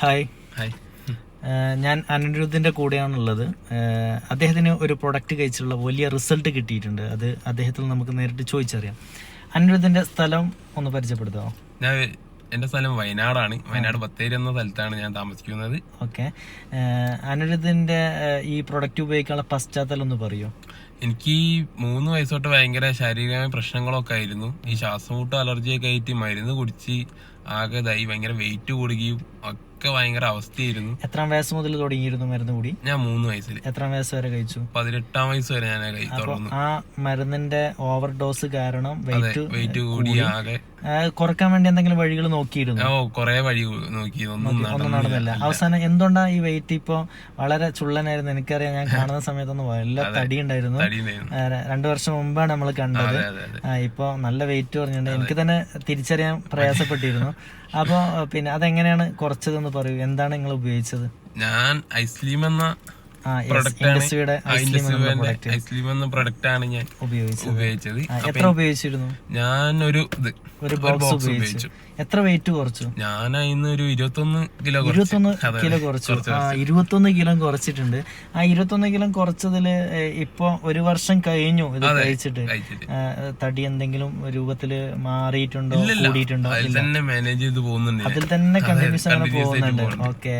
Hi. Hi. ഞാൻ അനിരുദ്ധിന്റെ കൂടെയാണുള്ളത്. അദ്ദേഹത്തിന് ഒരു പ്രൊഡക്റ്റ് കഴിച്ചുള്ള വലിയ റിസൾട്ട് കിട്ടിയിട്ടുണ്ട്. അത് അദ്ദേഹത്തിൽ നമുക്ക് നേരിട്ട് ചോദിച്ചറിയാം. അനിരുദ്ധിന്റെ സ്ഥലം ഒന്ന് പരിചയപ്പെടുത്താമോ ഞാൻ എന്റെ സ്ഥലം വയനാടാണ്. വയനാട് ബത്തേരി എന്ന സ്ഥലത്താണ് ഞാൻ താമസിക്കുന്നത്. ഓക്കെ. അനിരുദ്ധിന്റെ ഈ പ്രൊഡക്റ്റ് ഉപയോഗിക്കാനുള്ള പശ്ചാത്തലം ഒന്ന് പറയൂ? എനിക്ക് ഈ മൂന്ന് വയസ്സ് തൊട്ട് ഭയങ്കര ശാരീരികമായ പ്രശ്നങ്ങളൊക്കെ ആയിരുന്നു. ഈ ശ്വാസമുട്ട് അലർജിയൊക്കെ ആയിട്ട് മരുന്ന് കുടിച്ച് ആകെ ഇതായി ഭയങ്കര വെയിറ്റ് കൂടുകയും ഒക്കെ ഭയങ്കര അവസ്ഥയായിരുന്നു. എത്ര വയസ്സ് മുതൽ തുടങ്ങിയിരുന്നു മരുന്ന് കൂടി? ഞാൻ മൂന്ന് വയസ്സിൽ എത്ര വയസ്സ് വരെ കഴിച്ചു? പതിനെട്ടാം വയസ്സ് വരെ ഞാൻ കഴിച്ചു ആ മരുന്നിന്റെ ഓവർ ഡോസ് കാരണം വെയിറ്റ് വെയിറ്റ് കൂടി ആകെ. കുറയ്ക്കാൻ വേണ്ടി എന്തെങ്കിലും വഴികൾ നോക്കിയിരുന്നു? ഓ കൊറേ വഴി നോക്കി ഒന്നും നടന്നില്ല. അവസാനം എന്തുകൊണ്ടാണ് ഈ വെയിറ്റ് ഇപ്പൊ വളരെ ചുള്ളനായിരുന്നു? എനിക്കറിയാം ഞാൻ കാണുന്ന സമയത്തൊന്നും വല്ല തടി ഉണ്ടായിരുന്നു. ര- രണ്ടു വർഷം മുമ്പാണ് നമ്മൾ കണ്ടത്. ഇപ്പൊ നല്ല വെയിറ്റ് പറഞ്ഞിട്ടുണ്ട് എനിക്ക് തന്നെ തിരിച്ചറിയാൻ പ്രയാസപ്പെട്ടിരുന്നു. അപ്പൊ പിന്നെ അതെങ്ങനെയാണ് കുറച്ചതെന്ന് പറയൂ. എന്താണ് നിങ്ങൾ ഉപയോഗിച്ചത്? ഞാൻ ഐസ്ലീം എന്ന ഇൻഡസ്ട്രിയുടെ ഐസ്ലീം എന്ന പ്രൊഡക്റ്റ് ആണ് ഞാൻ ഉപയോഗിച്ചത്. എത്ര ഉപയോഗിച്ചിരുന്നു? ഞാൻ ഒരു ഇത് ഒരു ബോക്സ് ഉപയോഗിച്ചു. എത്ര വെയിറ്റ് കുറച്ചു? ഞാൻ അതിന്ന് ഒരു ഇരുപത്തൊന്ന് കിലോ ഇരുപത്തൊന്ന് കിലോ കുറച്ചു. ഇരുപത്തൊന്ന് കിലോ കുറച്ചിട്ടുണ്ട്. ആ ഇരുപത്തൊന്ന് കിലോ കുറച്ചതിൽ ഇപ്പൊ ഒരു വർഷം കഴിഞ്ഞു ഇത് കഴിച്ചിട്ട്. തടി എന്തെങ്കിലും രൂപത്തിൽ മാറിയിട്ടുണ്ടോ കൂടിയിട്ടുണ്ടോ? അതിൽ തന്നെ മാനേജ് ചെയ്ത് പോകുന്നുണ്ട്. അതിൽ തന്നെ കണ്ടിന്യൂസ് അങ്ങനെ പോകുന്നുണ്ട്. ഓക്കെ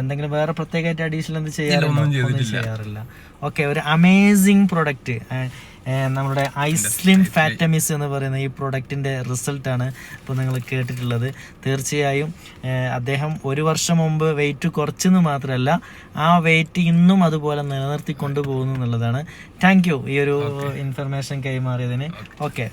എന്തെങ്കിലും വേറെ പ്രത്യേകമായിട്ട് അഡീഷണൽ എന്ത് ചെയ്യാറുണ്ടോ? ഒന്നും ചെയ്യാറില്ല. ഓക്കെ ഒരു അമേസിങ് പ്രൊഡക്റ്റ് നമ്മുടെ ഐസ്ലിം ഫാറ്റമിസ് എന്ന് പറയുന്ന ഈ പ്രൊഡക്റ്റിന്റെ റിസൾട്ടാണ് ഇപ്പോൾ നിങ്ങൾ കേട്ടിട്ടുള്ളത്. തീർച്ചയായും അദ്ദേഹം ഒരു വർഷം മുമ്പ് വെയിറ്റ് കുറച്ചെന്ന് മാത്രമല്ല ആ വെയിറ്റ് ഇന്നും അതുപോലെ നിലനിർത്തി കൊണ്ടുപോകുന്നു എന്നുള്ളതാണ്. താങ്ക് യു ഈ ഒരു ഇൻഫർമേഷൻ കൈമാറിയതിന്. ഓക്കെ